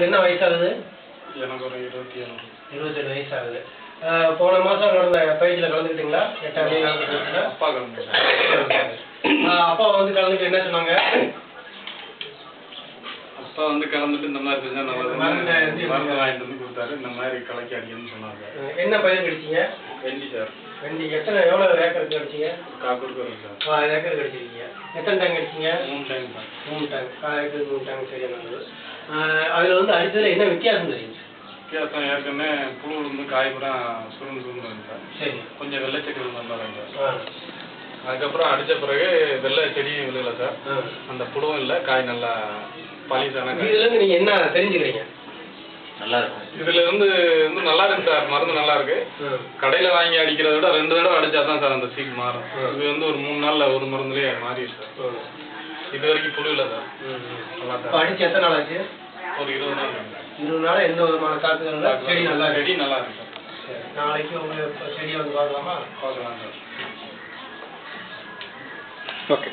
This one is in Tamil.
உங்களுக்கு என்ன வயசாகுது? எனக்கு ஒரு இருபத்தி ஏழு இருபத்தெட்டு வயசு ஆகுது போன மாதம் நடந்த பயிற்சியில் கலந்துக்கிட்டீங்களா எட்டாம் தேதி கலந்துக்கிட்டீங்களா அப்பா அப்பா வந்து கலந்துட்டு என்ன சொன்னாங்க? அப்பா வந்து கலந்துட்டு இந்த மாதிரி செஞ்சா வந்து மருந்து வாங்கிட்டு வந்து கொடுத்தாரு. இந்த மாதிரி கலக்கி அடிக்கணும்னு சொன்னாங்க. என்ன பயிர் கடிச்சீங்க? வெண்டி சார். ரெண்டு எத்தனை எவ்வளோ ஏக்கருக்கு கடிச்சீங்க? வரும் சார். ஏக்கர் கடிச்சிருக்கீங்க. எத்தனை டேங்க் கடிச்சீங்க? மூணு சார். மூணு டேங்க். கால் ஏக்கருக்கு மூணு டேங்க். சரியா நல்லது. அதில் வந்து அடித்ததில் என்ன வித்தியாசம் தெரியுங்க வித்தியாசம் ஏற்கனவே புழு இருந்து காய்புறா சுருண்டு சுருண்டு வந்து சார். சரி கொஞ்சம் வெள்ளை செடி நல்லா இருக்கு சார். அதுக்கப்புறம் அடிச்ச பிறகு வெள்ளை செடியும் விழுகல சார். அந்த புழுவும் இல்லை காய் நல்லா பழிசான இதுலேருந்து நீங்கள் என்ன தெரிஞ்சுக்கிறீங்க? நல்லா இருக்கும். இதுல இருந்து வந்து நல்லா இருக்கு சார் மருந்து நல்லா இருக்கு. கடையில வாங்கி அடிக்கிறத விட ரெண்டு தடவை அடிச்சா தான் சார் அந்த சீக் மாறும். இது வந்து ஒரு மூணு நாள்ல ஒரு மருந்துலயே மாறிடுச்சு சார். இது வரைக்கும் புழு இல்லை சார். அடிச்சு எத்தனை நாள் ஆச்சு? ஒரு இருபது நாள். இருபது நாள்? எந்த விதமான இல்லை? செடி நல்லா செடி நல்லா இருக்கு நாளைக்கு உங்கள் செடியை வந்து பார்க்கலாமா? பார்க்கலாம் சார். ஓகே